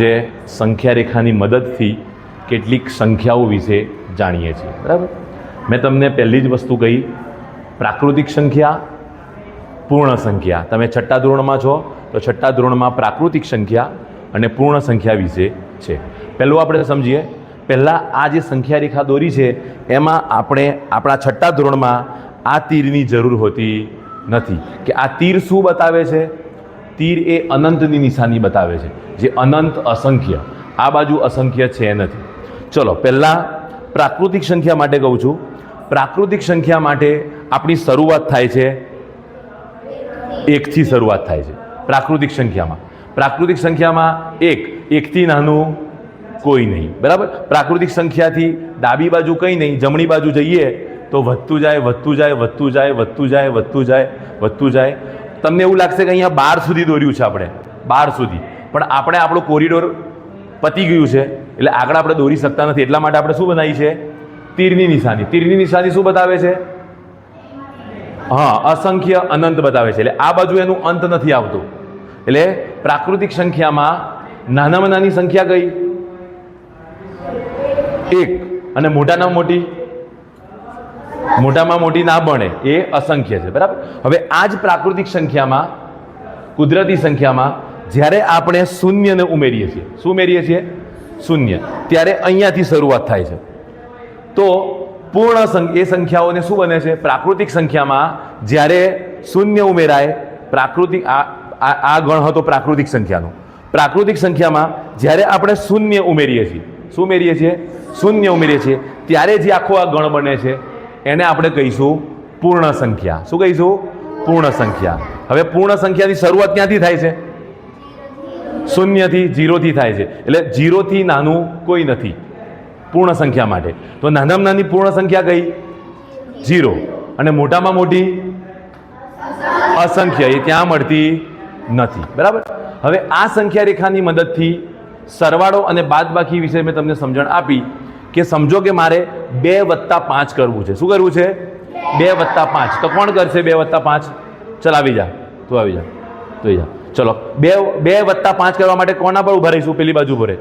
જે સંખ્યા રેખાની મદદથી કેટલીક સંખ્યાઓ વિશે જાણીએ છીએ. બરાબર? મેં તમને પહેલી જ વસ્તુ કહી, પ્રાકૃતિક સંખ્યા, પૂર્ણ સંખ્યા. તમે છઠ્ઠા ધોરણમાં છો, તો છઠ્ઠા ધોરણમાં પ્રાકૃતિક સંખ્યા અને પૂર્ણ સંખ્યા વિશે છે. પહેલું આપણે સમજીએ, પહેલાં આ જે સંખ્યા રેખા દોરી છે, એમાં આપણે આપણા છઠ્ઠા ધોરણમાં આ તીરની જરૂર હોતી નથી. કે આ તીર શું બતાવે છે? તીર એ અનંતની નિશાની બતાવે છે, જે અનંત અસંખ્ય. આ બાજુ અસંખ્ય છે નથી. ચલો, પહેલાં પ્રાકૃતિક સંખ્યા માટે કહું છું. પ્રાકૃતિક સંખ્યા માટે આપણી શરૂઆત થાય છે, એકથી શરૂઆત થાય છે, પ્રાકૃતિક સંખ્યામાં. પ્રાકૃતિક સંખ્યામાં એક, એકથી નાનું કોઈ નહીં, બરાબર? પ્રાકૃતિક સંખ્યાથી ડાબી બાજુ કંઈ નહીં, જમણી બાજુ જઈએ તો વધતું જાય વધતું જાય વધતું જાય વધતું જાય વધતું જાય વધતું જાય. તમને એવું લાગશે કે અહીંયા બાર સુધી દોર્યું છે આપણે. બાર સુધી. પણ આપણે આપણું કોરિડોર પતી ગયું છે. એટલે આગળ આપણે દોરી શકતા નથી. એટલા માટે આપણે શું બનાવી છે? તીરની નિશાની. તીરની નિશાની શું બતાવે છે? હા, અસંખ્ય અનંત બતાવે છે. એટલે આ બાજુ એનું અંત નથી આવતું. એટલે પ્રાકૃતિક સંખ્યામાં નાનામાં નાની સંખ્યા કઈ? એક. અને મોટામાં મોટી? મોટામાં મોટી ના બને એ અસંખ્ય છે, બરાબર? હવે આ જ પ્રાકૃતિક સંખ્યામાં, કુદરતી સંખ્યામાં, જ્યારે આપણે શૂન્યને ઉમેરીએ છીએ, શું ઉમેરીએ છીએ? શૂન્ય. ત્યારે અહીંયાથી શરૂઆત થાય છે. તો પૂર્ણ એ સંખ્યાઓને શું બને છે? પ્રાકૃતિક સંખ્યામાં, જ્યારે શૂન્ય ઉમેરાય, પ્રાકૃતિક આ આ ગણ હતો પ્રાકૃતિક સંખ્યાનો. પ્રાકૃતિક સંખ્યામાં, જ્યારે આપણે શૂન્ય ઉમેરીએ છીએ, શું ઉમેરીએ છીએ? શૂન્ય ઉમેરીએ છીએ. ત્યારે જે આખો આ ગણ બને છે એને આપણે કહીશું પૂર્ણ સંખ્યા શું કહીશું? પૂર્ણ સંખ્યા હવે પૂર્ણ સંખ્યાની શરૂઆત ક્યાંથી થાય છે? શૂન્યથી જીરોથી થાય છે. એટલે જીરોથી નાનું કોઈ નથી પૂર્ણ સંખ્યા માટે. તો નાનામાં નાની પૂર્ણ સંખ્યા કઈ? જીરો. અને મોટામાં મોટી? અસંખ્ય. એ ત્યાં મળતી નથી. બરાબર? હવે આ સંખ્યા રેખાની મદદથી સરવાળો અને બાદબાકી વિશે મેં તમને સમજણ આપી. કે સમજો કે મારે બે વત્તા પાંચ કરવું છે. શું કરવું છે? બે વત્તા પાંચ. તો કોણ કરશે બે વત્તા પાંચ? ચલ આવી જા. તું આવી જા. તું જા. ચલો. બે બે વત્તા પાંચ કરવા માટે કોના પર ઊભા રહીશું? પેલી બાજુ ભરે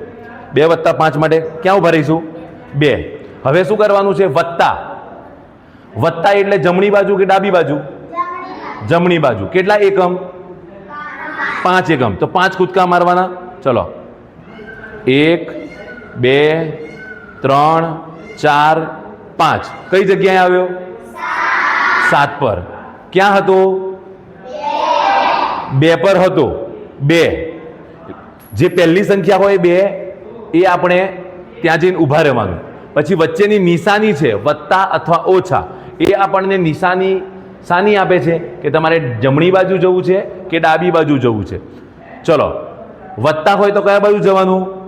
બે વત્તા પાંચ માટે ક્યાં ઊભા રહીશું? બે. હવે શું કરવાનું છે? વત્તા. વત્તા એટલે જમણી બાજુ કે ડાબી બાજુ? જમણી બાજુ. કેટલા એકમ? પાંચ એકમ. તો પાંચ કૂદકા મારવાના. ચલો. એક, બે ત્રણ, ચાર, પાંચ. કઈ જગ્યાએ આવ્યો? સાત પર. ક્યાં હતો? બે પર હતો. બે. જે પહેલી સંખ્યા હોય બે, એ આપણે ત્યાં જઈને ઊભા રહેવાનું. પછી વચ્ચેની નિશાની છે, વત્તા અથવા ઓછા. એ આપણને નિશાની શાની આપે છે કે તમારે જમણી બાજુ જવું છે કે ડાબી બાજુ જવું છે. ચલો. વત્તા હોય તો કયા બાજુ જવાનું?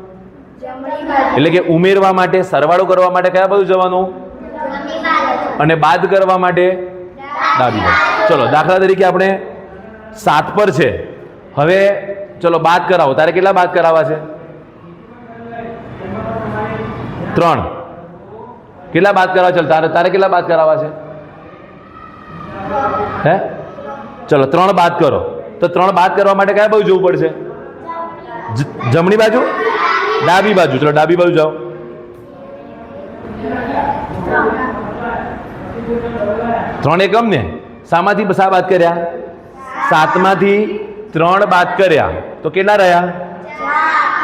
એટલે કે ઉમેરવા માટે, સરવાળો કરવા માટે કયા બાજુ જવાનું? અને બાદ કરવા માટે? ડાબી બાજુ. ચલો, દાખલા તરીકે આપણે સાત પર છે. હવે ચલો, બાદ કરાવો. તારે કેટલા બાદ કરાવવા છે? ત્રણ. કેટલા બાદ કરાવવા? ચાલ, તારે તારે કેટલા બાદ કરાવવા છે? હે? ચલો, ત્રણ બાદ કરો. તો ત્રણ બાદ કરવા માટે કયા બાજુ જવું પડશે? જમણી બાજુ? ડાબી બાજુ, ચલો ડાબી બાજુ જાઓ. ત્રણ એકમ ને? શામાંથી શા બાદ કર્યા? સાતમાંથી ત્રણ બાદ કર્યા. તો કેટલા રહ્યા?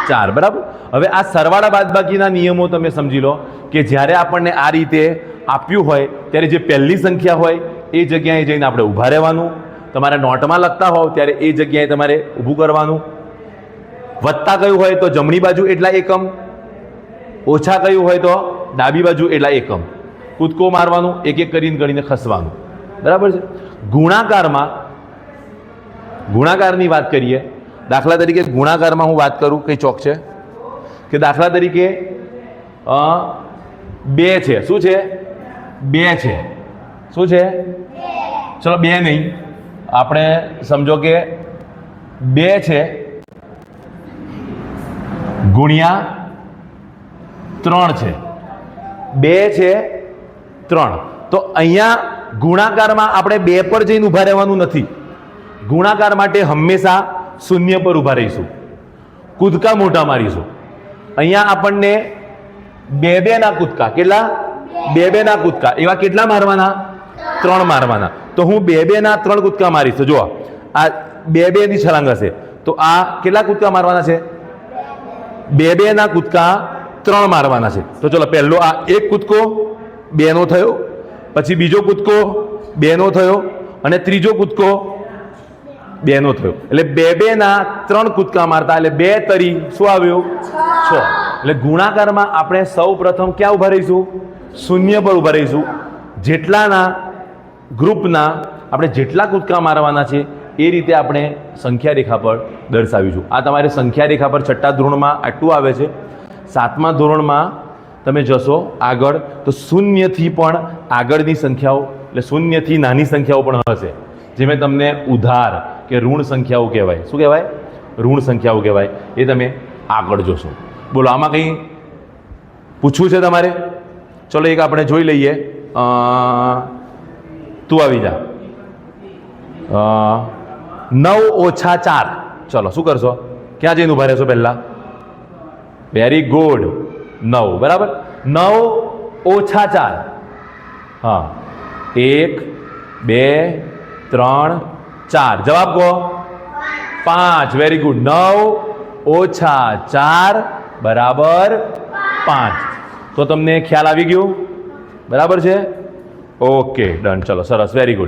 ચાર. બરાબર? હવે આ સરવાળા બાદબાકીના નિયમો તમે સમજી લો કે જ્યારે આપણને આ રીતે આપ્યું હોય, ત્યારે જે પહેલી સંખ્યા હોય, એ જગ્યાએ જઈને આપણે ઊભા રહેવાનું. તમારે નોટમાં લખતા હોવ, ત્યારે એ જગ્યાએ તમારે ઊભું કરવાનું. વત્તા કયું હોય તો જમણી બાજુ એટલા એકમ, ઓછા કયું હોય તો ડાબી બાજુ એટલા એકમ. કૂદકો મારવાનું એક એક કરીને ગણીને ખસવાનું. બરાબર છે? ગુણાકારમાં, ગુણાકારની વાત કરીએ, દાખલા તરીકે ગુણાકારમાં હું વાત કરું, કઈ ચોક છે? કે દાખલા તરીકે બે છે. શું છે? બે છે. શું છે? ચલો, બે નહીં. આપણે સમજો કે બે છે. ગુણ્યા ત્રણ છે. બે છે ત્રણ. તો અહીંયા ગુણાકારમાં આપણે બે પર જઈને ઊભા રહેવાનું નથી. ગુણાકાર માટે હંમેશા શૂન્ય પર ઊભા રહીશું. કૂદકા મોટા મારીશું. અહીંયા આપણને બે બે ના કૂદકા, કેટલા? બે બે ના કૂદકા. એવા કેટલા મારવાના? ત્રણ મારવાના. તો હું બે બે ના ત્રણ કૂદકા મારીશ. જો આ બે બે ની છલાંગ હશે. તો આ કેટલા કૂદકા મારવાના છે? બે બે ના કૂદકા ત્રણ મારવાના છે. તો ચલો પહેલો આ એક કૂદકો, બેનો થયો. પછી બીજો કૂદકો, બેનો થયો. અને ત્રીજો કૂદકો, બેનો થયો. એટલે બે બે ના ત્રણ કૂદકા મારતા. એટલે બે તરી શું આવ્યું? છ. એટલે ગુણાકારમાં આપણે સૌ પ્રથમ ક્યાં ઊભા રહીશું? શૂન્ય પર ઊભા રહીશું. જેટલાના ગ્રુપના આપણે જેટલા કૂદકા મારવાના છે, એ રીતે આપણે સંખ્યા રેખા પર દર્શાવીશું આ તમારી સંખ્યા રેખા પર છઠ્ઠા ધોરણમાં આટલું આવે છે. સાતમા ધોરણમાં તમે જશો આગળ, તો શૂન્યથી પણ આગળની સંખ્યાઓ, એટલે શૂન્યથી નાની સંખ્યાઓ પણ હશે. જે મેં તમને ઉધાર કે ઋણ સંખ્યાઓ કહેવાય. શું કહેવાય? ઋણ સંખ્યાઓ કહેવાય. એ તમે આગળ જોશો. બોલો, આમાં કંઈ પૂછવું છે તમારે? ચલો, એક આપણે જોઈ લઈએ. તું આવી જા. નવ ઓછા ચાર. ચલો, શું કરશો? ક્યાં જઈને ઊભા રહેશો પહેલાં? વેરી ગુડ નવ, બરાબર? નવ ઓછા ચાર. હા. એક, બે, ત્રણ, ચાર. જવાબ કહો. પાંચ. વેરી ગુડ નવ ઓછા ચાર, બરાબર પાંચ. તો તમને ખ્યાલ આવી ગયો? બરાબર છે? Okay, done. ચલો, સરસ. Very good